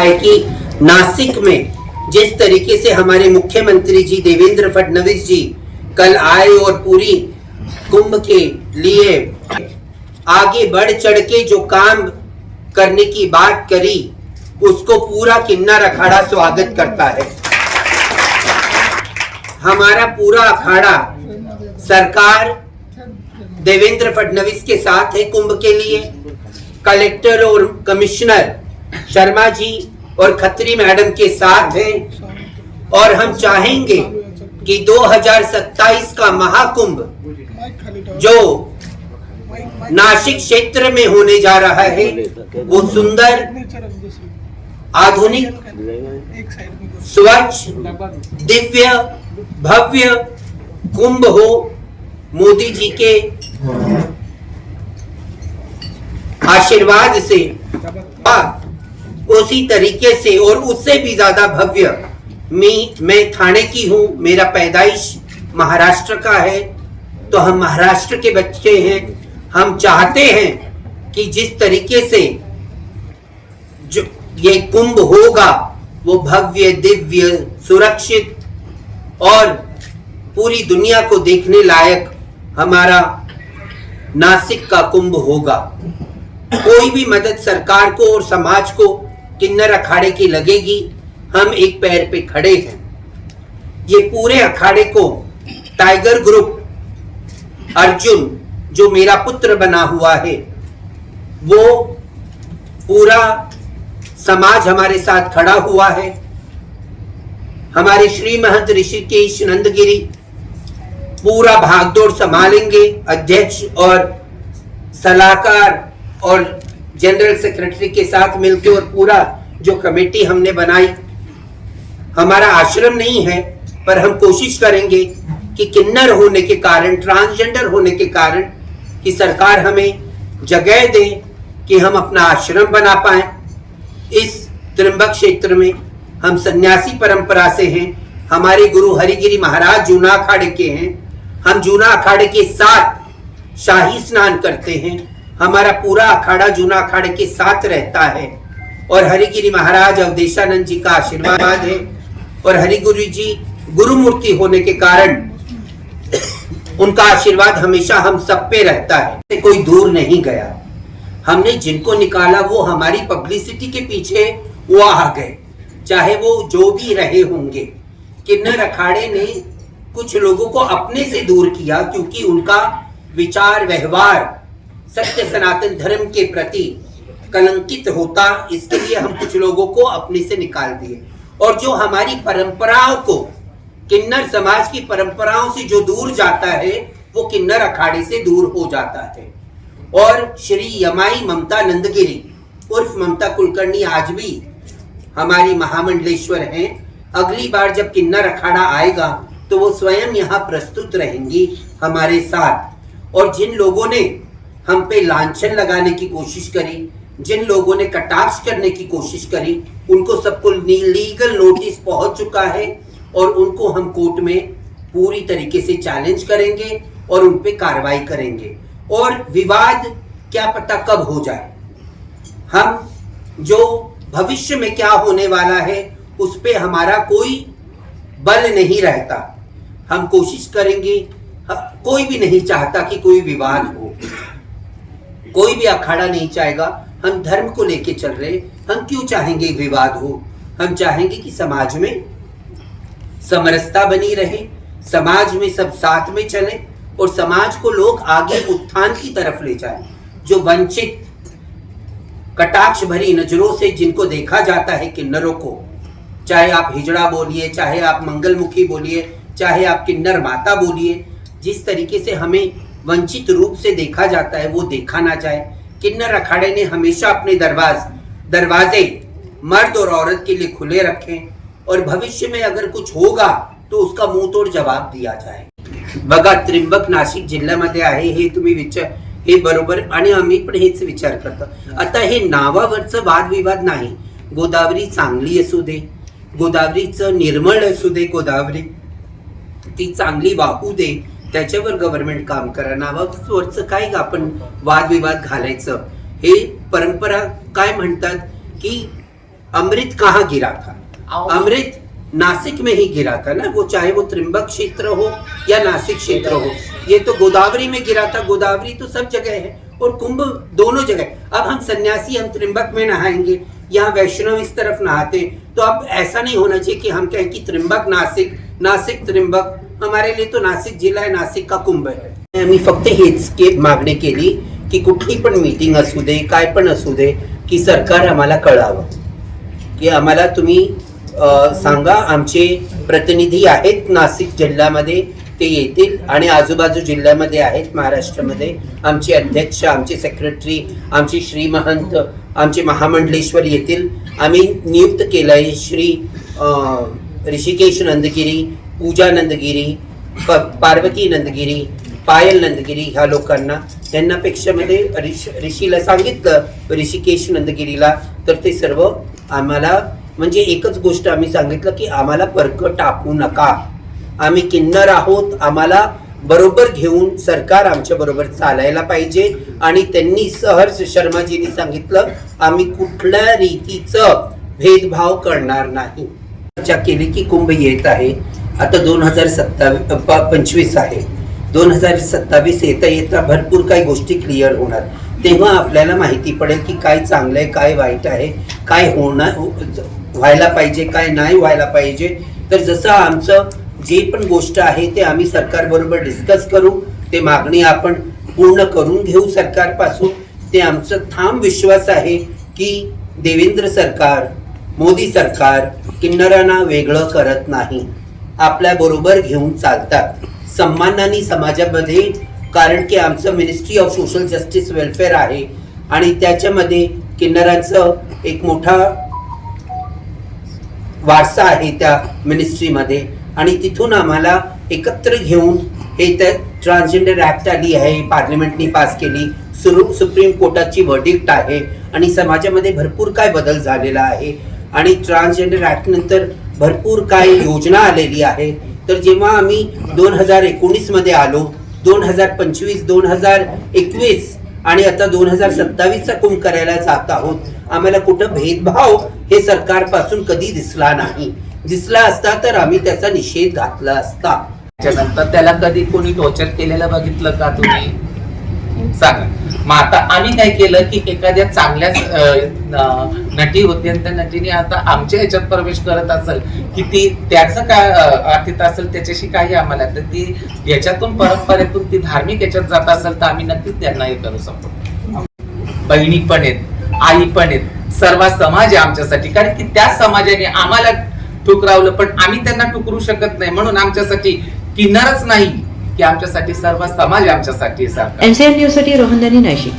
है कि नासिक में जिस तरीके से हमारे मुख्यमंत्री जी देवेंद्र फडणवीस जी कल आए और पूरी कुंभ के लिए आगे बढ़ चढ़ के जो काम करने की बात करी, उसको पूरा किन्नर अखाड़ा स्वागत करता है। हमारा पूरा अखाड़ा सरकार देवेंद्र फडणवीस के साथ है कुंभ के लिए। कलेक्टर और कमिश्नर शर्मा जी और खत्री मैडम के साथ हैं। और हम चाहेंगे कि 2027 का महाकुंभ जो नासिक क्षेत्र में होने जा रहा है, वो सुंदर, आधुनिक, स्वच्छ, दिव्य, भव्य कुंभ हो। मोदी जी के आशीर्वाद से। उसी तरीके से और उससे भी ज़्यादा भव्य मैं मैं थाने की हूँ, मेरा पैदाइश महाराष्ट्र का है। तो हम महाराष्ट्र के बच्चे हैं। हम चाहते हैं कि जिस तरीके से जो ये कुंभ होगा, वो भव्य, दिव्य, सुरक्षित और पूरी दुनिया को देखने लायक हमारा नासिक का कुंभ होगा। कोई भी मदद सरकार को और समाज को किन्नर अखाड़े की लगेगी, हम एक पैर पे खड़े हैं। ये पूरे अखाड़े को टाइगर ग्रुप अर्जुन, जो मेरा पुत्र बना हुआ है, वो पूरा समाज हमारे साथ खड़ा हुआ है। हमारे श्री महंत ऋषिकेश नंदगिरी पूरा भागदौड़ संभालेंगे, अध्यक्ष और सलाहकार और जनरल सेक्रेटरी के साथ मिलकर और पूरा जो कमेटी हमने बनाई। हमारा आश्रम नहीं है, पर हम कोशिश करेंगे कि किन्नर होने के कारण, ट्रांसजेंडर होने के कारण, कि सरकार हमें जगह दे कि हम अपना आश्रम बना पाए। इस त्रिम्बक क्षेत्र में हम सन्यासी परंपरा से हैं। हमारे गुरु हरिगिरी महाराज जूना अखाड़े के हैं। हम जूना अखाड़े के साथ शाही स्नान करते हैं। हमारा पूरा अखाड़ा जूना अखाड़े के साथ रहता है। और हरिगिरी महाराज अवधेशानंद जी का आशीर्वाद है। और हरिगुरु जी गुरु मूर्ति होने के कारण उनका आशीर्वाद हमेशा हम सब पे रहता है। कोई दूर नहीं गया। हमने जिनको निकाला, वो हमारी पब्लिसिटी के पीछे वो आ गए। चाहे वो जो भी रहे होंगे। किन्नर अखाड़े ने कुछ लोगों को अपने से दूर किया, क्योंकि उनका विचार, व्यवहार सत्य सनातन धर्म के प्रति कलंकित होता, इसके लिए हम कुछ लोगों को अपने से निकाल दिए। और जो हमारी परंपराओं को, किन्नर समाज की परंपराओं से जो दूर जाता है, वो किन्नर अखाड़े से दूर हो जाता है। और श्री यमाई ममता नंदगिरी, उर्फ़ ममता कुलकर्णी आज भी हमारी महामंडलेश्वर हैं। अगली बार जब किन्नर अखाड़ा आएगा तो वो स्वयं यहाँ प्रस्तुत रहेंगी हमारे साथ। और जिन लोगों ने हम पे लांछन लगाने की कोशिश करी, जिन लोगों ने कटाक्ष करने की कोशिश करी, उनको सबको लीगल नोटिस पहुँच चुका है और उनको हम कोर्ट में पूरी तरीके से चैलेंज करेंगे और उन पे कार्रवाई करेंगे। और विवाद क्या पता कब हो जाए। हम जो भविष्य में क्या होने वाला है, उस पर हमारा कोई बल नहीं रहता। हम कोशिश करेंगे कोई भी नहीं चाहता कि कोई विवाद हो। कोई भी अखाड़ा नहीं चाहेगा। हम धर्म को लेके चल रहे हम क्यों चाहेंगे विवाद हो? हम चाहेंगे कि समाज में समरसता बनी रहे, समाज में सब साथ में चले और समाज को लोग आगे उत्थान की तरफ़ ले जाए। जो वंचित, कटाक्ष भरी नज़रों से जिनको देखा जाता है किन्नरों को, चाहे आप हिजड़ा बोलिए, चाहे आप मंगलमुखी बोलिए, चाहे आप किन्नर माता बोलिए, जिस तरीके से हमें वंचित रूप से देखा जाता है वो देखा ना जाए। किन्नर अखाड़े ने हमेशा अपने दरवाज दरवाजे मर्द और औरत के लिए खुले रखें और भविष्य में अगर कुछ होगा तो उसका मुंह तोड़ जवाब दिया जाए। बघा त्रिंबक नाशिक जिल्ह्यामध्ये आहे हे तुम्ही विचार हे बरोबर आणि आम्ही पण हेच विचार करतो. आता हे नावावरचं वादविवाद नाही. गोदावरी चांगली असू दे गोदावरीचं निर्मळ असू दे गोदावरी ती चांगली वाहू दे त्याच्यावर गव्हर्नमेंट काम करा नावावरचं काय आपण वादविवाद घालायचं? हे परंपरा काय म्हणतात की अमृत कहाँ गिरा था? अमृत नासिक में ही गिरा था ना वो चाहे वो त्रिम्बक क्षेत्र हो या नासिक क्षेत्र हो ये तो गोदावरी में गिरा था गोदावरी तो सब जगह है और कुंभ दोनों जगह अब हम सन्यासी हम त्रिम्बक में नहाएँगे यहाँ वैष्णव इस तरफ़ नहाते तो अब ऐसा नहीं होना चाहिए कि हम कहें कि त्रिम्बक नासिक नासिक त्रिम्बक हमारे लिए तो नासिक जिल्हा आहे नासिक का कुंभ आहे मी फक्त हेच के मागणी केली की कुठली पण मीटिंग असू दे काय पण असू दे की सरकार आम्हाला कळावं. की आम्हाला तुम्ही सांगा आमचे प्रतिनिधी आहेत नाशिक जिल्ह्यामध्ये ते येतील. आणि आजूबाजू जिल्ह्यामध्ये आहेत महाराष्ट्रामध्ये. आमचे अध्यक्ष आमचे सेक्रेटरी आमचे श्री महंत आमचे महामंडलेश्वर येतील. आम्ही नियुक्त केलं आहे श्री ऋषिकेश नंदगिरी पूजा नंदगिरी प- पार्वती नंदगिरी पायल नंदगिरी ह्या लोकांना पेक्षामध्ये ऋष ऋषीला सांगितलं ऋषिकेश नंदगिरीला तर ते सर्व आम्हाला म्हणजे एकच गोष्ट आम्ही सांगितलं की आम्हाला परक टाकू नका. आम्ही किन्नर आहोत आम्हाला बरोबर घेऊन सरकार आमच्या बरोबर चालायला पाहिजे. आणि त्यांनी सहर्ष शर्माजींनी सांगितलं आम्ही कुठल्या रीतीचं भेदभाव करणार नाही. चर्चा केली की कुंभ येत आहे. आता दोन हजार सत्तावीस पंचवीस आहे. दोन हजार सत्तावीस येता येता भरपूर काही गोष्टी क्लिअर होणार. तेव्हा आपल्याला माहिती पडेल की काय चांगलं आहे काय वाईट आहे काय होणार हो, व्हायला पाहिजे काय नाही व्हायला पाहिजे. तर जसं आमचं जे पण गोष्ट आहे ते आम्ही सरकारबरोबर डिस्कस करू ते मागणी आपण पूर्ण करून घेऊ सरकारपासून. ते आमचं ठाम विश्वास आहे की देवेंद्र सरकार मोदी सरकार किन्नरांना वेगळं करत नाही. आपल्याबरोबर घेऊन चालतात. सन्मानाने समाजामध्ये कारण की आमचं ministry of social justice welfare आहे आणि त्याच्यामध्ये किन्नरांचं एक मोठा वारसा आहे त्या मिनिस्ट्रीमध्ये आणि तिथून आम्हाला एकत्र घेऊन हे त्या ट्रान्सजेंडर ॲक्ट आली आहे पार्लिमेंटनी पास केली. सुरू सुप्रीम कोर्टाची वर्डिक्ट आहे आणि समाजामध्ये भरपूर काय बदल झालेला आहे. आणि ट्रान्सजेंडर ॲक्टनंतर भरपूर काही योजना आलेली आहे. तर जेव्हा आम्ही दोन हजार एकोणीसमध्ये आलो दोन हजार पंचवीस दोन हजार एकवीस आणि आता दोन हजार सत्तावीसचा कुंभ करायला जात आहोत आम्हाला कुठं भेदभाव हे सरकारपासून कधी दिसला नाही. दिसला असता तर आम्ही त्याचा निषेध घातला असता. त्याच्यानंतर त्याला कधी कोणी टॉर्चर केलेलं बघितलं का तुम्ही? सांगा. मग आता आम्ही काय केलं की एखाद्या चांगल्या नटी होती आणि त्या नटीने आता आमच्या ह्याच्यात प्रवेश करत असेल की ती त्याचं काय अं, असेल त्याच्याशी काही आम्हाला तर ती याच्यातून परंपरेतून ती धार्मिक याच्यात जात असेल तर आम्ही नक्कीच त्यांना हे करू शकतो. बहिणी पण आहेत आई पण आहेत सर्व समाज आहे आमच्यासाठी. कारण की त्या समाजाने आम्हाला ठुकरावलं पण आम्ही त्यांना ठुकरू शकत नाही. म्हणून आमच्यासाठी किनारच नाही. की आमच्यासाठी सर्व समाज आमच्यासाठी आहे सारखा एनसीएन न्यूजसाठी रोहन दानी नाशिक.